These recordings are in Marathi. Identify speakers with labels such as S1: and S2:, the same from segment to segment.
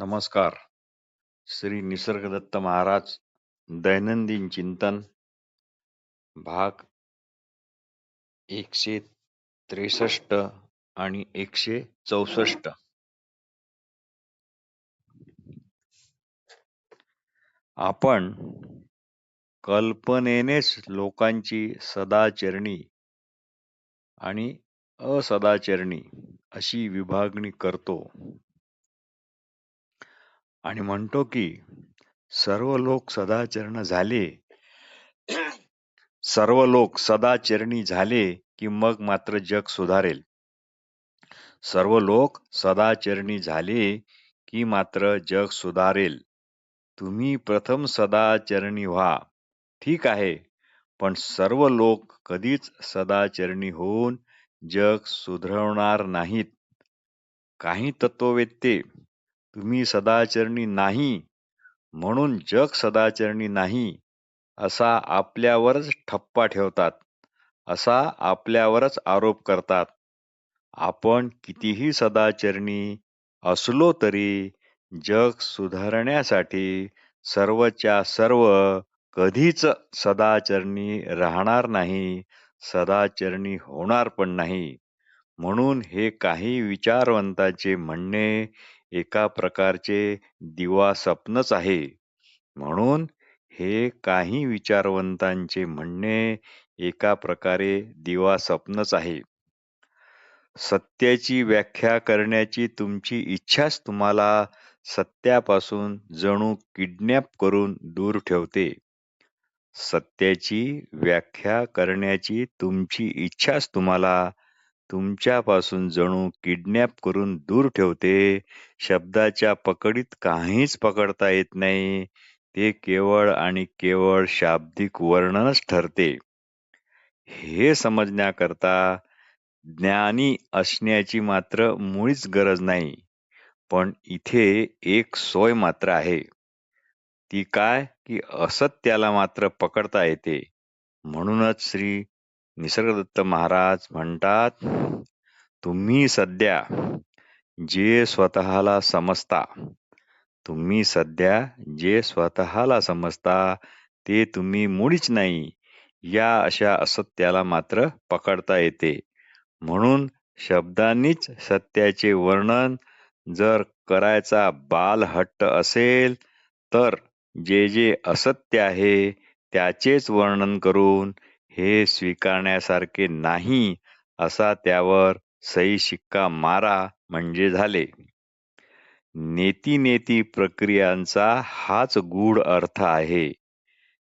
S1: नमस्कार. श्री निसर्गदत्त महाराज दैनंदिन चिंतन भाग एकशे त्रेसष्ट आणि एकशे चौसष्ट. आपण कल्पनेनेच लोकांची सदाचरणी आणि असदाचरणी अशी विभागणी करतो. आणि म्हणतो की सर्व लोक सदाचरण झाले. सर्व लोक सदाचरणी झाले की मग मात्र जग सुधारेल. सर्व लोक सदाचरणी झाले की मात्र जग सुधारेल. तुम्ही प्रथम सदाचरणी व्हा. ठीक आहे. पण सर्व लोक कधीच सदाचरणी होऊन जग सुधरवणार नाहीत. काही तत्ववेत्ते तुम्ही सदाचरणी नाही म्हणून जग सदाचरणी नाही असा आपल्यावरच ठप्पा ठेवतात असा आपल्यावरच आरोप करतात. आपण कितीही सदाचरणी असलो तरी जग सुधारण्यासाठी सर्वच्या सर्व कधीच सदाचरणी राहणार नाही सदाचरणी होणार पण नाही. म्हणून हे काही विचारवंताचे म्हणणे एका प्रकारचे दिवा स्वप्नच आहे. म्हणून हे काही विचारवंतांचे म्हणणे एका प्रकारे दिवा स्वप्नच आहे. सत्याची व्याख्या करण्याची तुमची इच्छाच तुम्हाला सत्यापासून जणू किडनॅप करून दूर ठेवते. सत्याची व्याख्या करण्याची तुमची इच्छाच तुम्हाला तुमच्यापासून जणू किडनॅप करून दूर ठेवते. शब्दाच्या पकडीत काहीच पकडता येत नाही. ते केवळ आणि केवळ शाब्दिक वर्णनच ठरते. हे समजण्याकरता ज्ञानी असण्याची मात्र मुळीच गरज नाही. पण इथे एक सोय मात्र आहे. ती काय की असत्याला मात्र पकडता येते. म्हणूनच श्री निसर्गदत्त महाराज म्हणतात तुम्ही सध्या जे स्वतःला समजता तुम्ही सध्या जे स्वतःला समजता ते तुम्ही मुळीच नाही या अशा असत्याला मात्र पकडता येते. म्हणून शब्दांनीच सत्याचे वर्णन जर करायचा बालहट्ट असेल तर जे जे असत्य आहे त्याचेच वर्णन करून हे स्वीकारण्यासारखे नाही असा त्यावर सही शिक्का मारा म्हणजे झाले. नेती नेती प्रक्रियांचा हाच गूढ अर्थ आहे.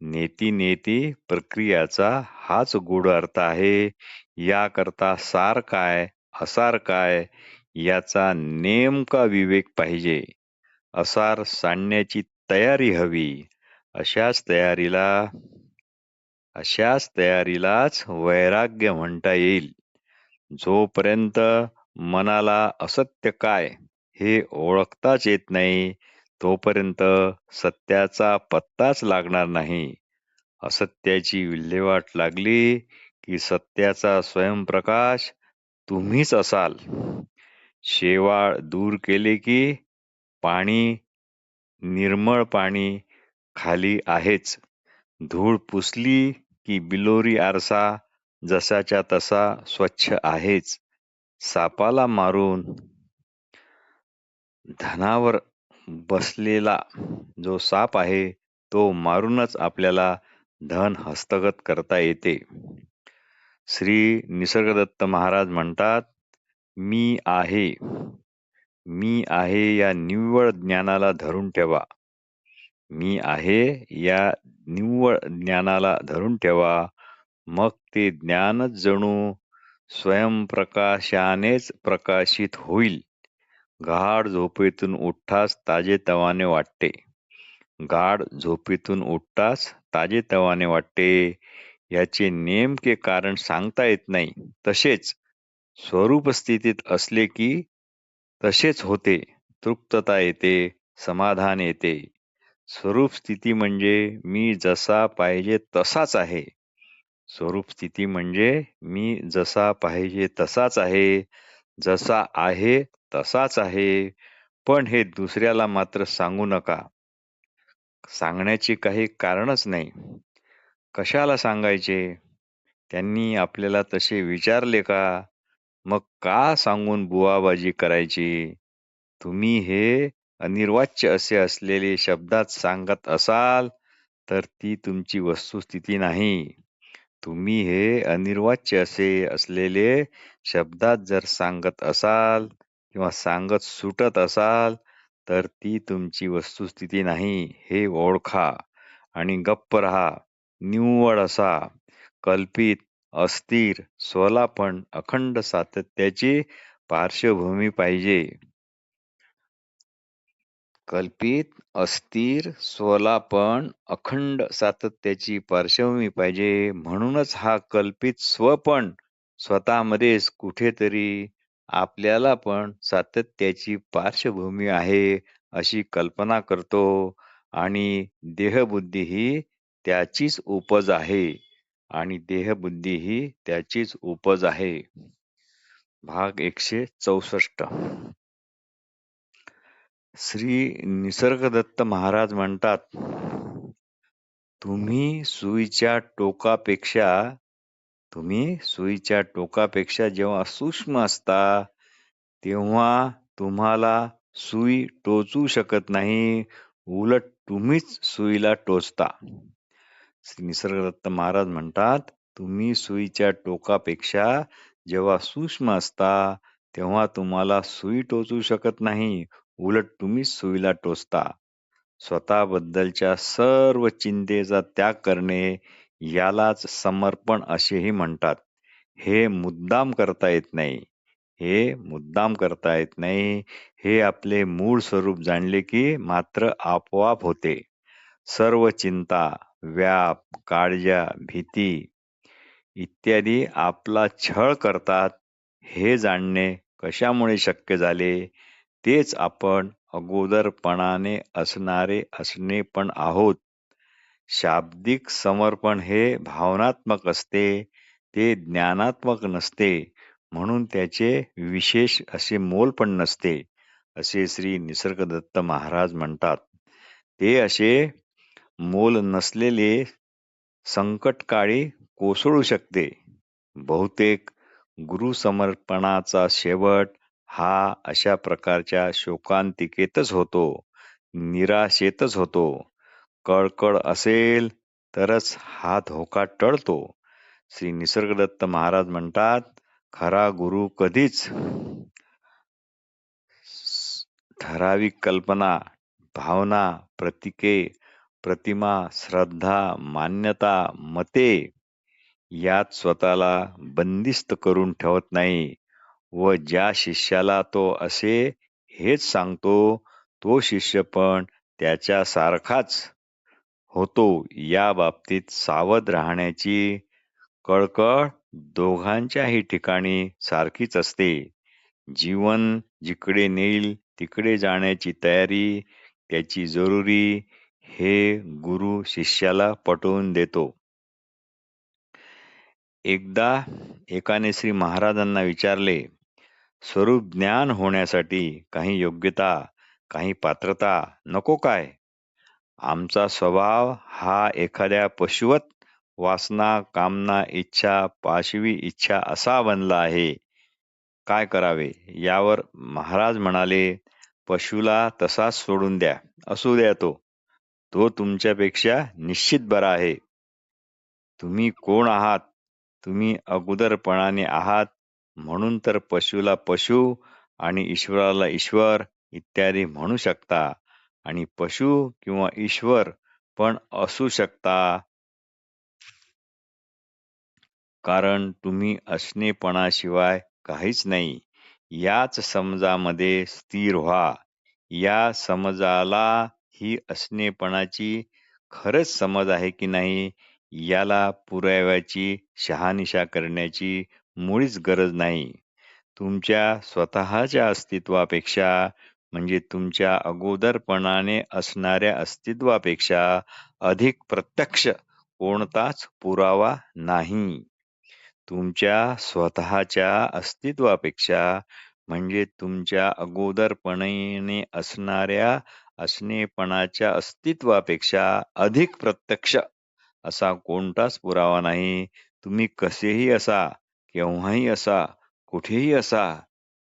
S1: नेती नेती प्रक्रियाचा हाच गूढ अर्थ आहे. याकरता सार काय असार काय याचा नेमका विवेक पाहिजे. असार सांडण्याची तयारी हवी. अशाच तयारीला अशाच तयारीलाच वैराग्य म्हणता येईल. जोपर्यंत मनाला असत्य काय हे ओळखताच येत नाही तोपर्यंत सत्याचा पत्ताच लागणार नाही. असत्याची विल्हेवाट लागली की सत्याचा स्वयंप्रकाश तुम्हीच असाल. शेवाळ दूर केले की पाणी निर्मळ पाणी खाली आहेच. धूळ पुसली की बिलोरी आरसा जसाच्या तसा स्वच्छ आहेच. सापाला मारून धनावर बसलेला जो साप आहे तो मारूनच आपल्याला धन हस्तगत करता येते. श्री निसर्गदत्त महाराज म्हणतात मी आहे. मी आहे या निव्वळ ज्ञानाला धरून ठेवा. मी आहे या निव्वळ ज्ञानाला धरून ठेवा. मग ते ज्ञानच जणू स्वयंप्रकाशानेच प्रकाशित होईल. गाढ झोपेतून उठताच ताजेतवाने वाटते. गाढ झोपेतून उठताच ताजेतवाने वाटते. याचे नेमके कारण सांगता येत नाही. तसेच स्वरूप स्थितीत असले की तसेच होते. तृप्तता येते. समाधान येते. स्वरूप स्थिती म्हणजे मी जसा पाहिजे तसाच आहे स्वरूप स्थिती म्हणजे मी जसा पाहिजे तसाच आहे जसा आहे तसाच आहे पण हे दुसऱ्याला मात्र सांगू नका. सांगण्याचे काही कारणच नाही. कशाला सांगायचे? त्यांनी आपल्याला तसे विचारले का? मग का सांगून बुवाबाजी करायची? तुम्ही हे अनिर्वाच्य असे असलेले शब्दात सांगत असाल तर ती तुमची वस्तुस्थिती नाही. तुम्ही हे अनिर्वाच्य असे असलेले शब्दात जर सांगत असाल किंवा सांगत सुटत असाल तर ती तुमची वस्तुस्थिती नाही हे ओळखा आणि गप्प रहा. निव्वळ असा कल्पित, अस्थिर, स्वलापण, अखंड सातत्याची पार्श्वभूमी पाहिजे. कल्पित, अस्थिर, स्वलापण, अखंड सातत्याची पार्श्वभूमी पाहिजे. म्हणूनच हा कल्पित स्वपण स्वतःमध्येच कुठेतरी आपल्याला पण सातत्याची पार्श्वभूमी आहे अशी कल्पना करतो आणि देहबुद्धी ही त्याचीच उपज आहे आणि देहबुद्धी ही त्याचीच उपज आहे. भाग एकशे चौसष्ट श्री निसर्गदत्त महाराज म्हणतात, तुम्ही सुईच्या टोकापेक्षा तुम्ही सुईच्या टोकापेक्षा जेव्हा सूक्ष्म असता तेव्हा तुम्हाला सुई टोचू शकत नाही, उलट तुम्हीच सुईला टोचता. श्री निसर्गदत्त महाराज म्हणतात, तुम्ही सुईच्या टोकापेक्षा जेव्हा सूक्ष्म असता तेव्हा तुम्हाला सुई टोचू शकत नाही, उलट तुम्हीच सुईला टोचता. स्वतःबद्दलच्या सर्व चिंतेचा त्याग करणे यालाच समर्पण असेही म्हणतात. हे मुद्दाम करता येत नाही. हे मुद्दाम करता येत नाही. हे आपले मूळ स्वरूप जाणले की मात्र आपोआप होते. सर्व चिंता, व्याप, काळजा भीती इत्यादी आपला छळ करतात हे जाणणे कशामुळे शक्य झाले? तेच आपण अगोदरपणाने असणारे असणे पण आहोत. शाब्दिक समर्पण हे भावनात्मक असते, ते ज्ञानात्मक नसते, म्हणून त्याचे विशेष असे मोल पण नसते, असे श्री निसर्गदत्त महाराज म्हणतात. ते असे मोल नसलेले संकटकाळी कोसळू शकते. बहुतेक गुरुसमर्पणाचा शेवट हा अशा प्रकारच्या शोकांतिकेतच होतो, निराशेतच होतो. कळकळ असेल तरच हा धोका टळतो. श्री निसर्गदत्त महाराज म्हणतात, खरा गुरु कधीच ठराविक कल्पना, भावना, प्रतिके, प्रतिमा, श्रद्धा, मान्यता, मते यात स्वतःला बंदिस्त करून ठेवत नाही व ज्या शिष्याला तो असे हेच सांगतो तो शिष्य पण त्याच्यासारखाच होतो या बाबतीत सावध राहण्याची कळकळ दोघांच्याही ठिकाणी सारखीच असते. जीवन जिकडे नेईल तिकडे जाण्याची तयारी त्याची जरुरी हे गुरु शिष्याला पटवून देतो. एकदा एकाने श्री महाराजांना विचारले, स्वरूप ज्ञान होण्यासाठी काही योग्यता, काही पात्रता नको काय? आमचा स्वभाव हा एखाद्या पशुवत वासना, कामना, इच्छा, पाशवी इच्छा असा बनला आहे. काय करावे? यावर महाराज म्हणाले, पशुला तसाच सोडून द्या, असू द्या तो. तो तुमच्यापेक्षा निश्चित बरा आहे. तुम्ही कोण आहात तुम्ही अगोदरपणाने आहात म्हणून तर पशुला पशु आणि ईश्वराला ईश्वर इत्यादी म्हणू शकता. आणि पशु किंवा ईश्वर पण असू शकता. कारण तुम्ही असणेपणाशिवाय काहीच नाही. याच समजामध्ये स्थिर व्हा. या समजाला ही असणेपणाची खरंच समज आहे की नाही? याला पुराव्याची शहानिशा करण्याची मुळीच गरज नाही. तुमच्या स्वतःच्या अस्तित्वापेक्षा म्हणजे तुमच्या अगोदरपणाने असणाऱ्या अस्तित्वापेक्षा अधिक प्रत्यक्ष कोणताच पुरावा नाही. तुमच्या स्वतःच्या अस्तित्वापेक्षा म्हणजे तुमच्या अगोदरपणे असणाऱ्या असणेपणाच्या अस्तित्वापेक्षा अधिक प्रत्यक्ष असा कोणताच पुरावा नाही तुम्ही कसेही असा केव्हाही असा कुठेही असा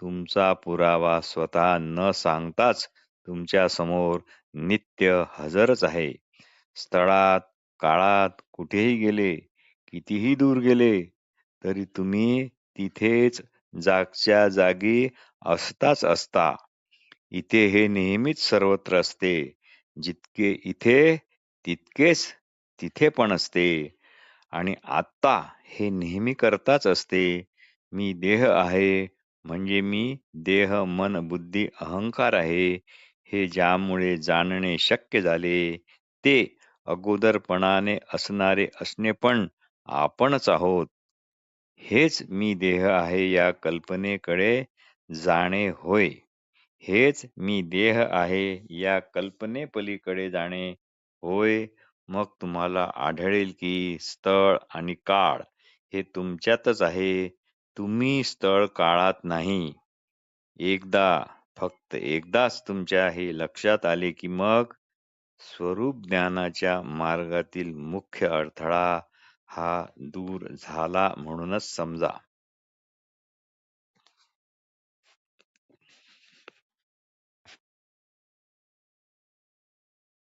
S1: तुमचा पुरावा स्वतः न सांगताच तुमच्यासमोर नित्य हजरच आहे. स्थळात काळात कुठेही गेले कितीही दूर गेले तरी तुम्ही तिथेच जागच्या जागी असताच असता. इथे हे नेहमीच सर्वत्र असते. जितके इथे तितकेच तिथे पण असते. आणि आत्ता हे नेहमी करताच असते. मी देह आहे म्हणजे मी देह मन बुद्धी अहंकार आहे. हे ज्यामुळे जाणणे शक्य झाले ते अगोदरपणाने असणारे असणे पण आपणच आहोत. हेच मी देह आहे या कल्पनेकडे जाणे होय. हेच मी देह आहे या कल्पनेपलीकडे जाणे होय. मग तुम्हाला आढळेल की स्थळ आणि काळ हे तुमच्यातच आहे. तुम्ही स्थळ काळात नाही. एकदा फक्त एकदाच तुमच्या हे लक्षात आले की मग स्वरूप ज्ञानाच्या मार्गातील मुख्य अडथळा हा दूर झाला म्हणूनच समजा.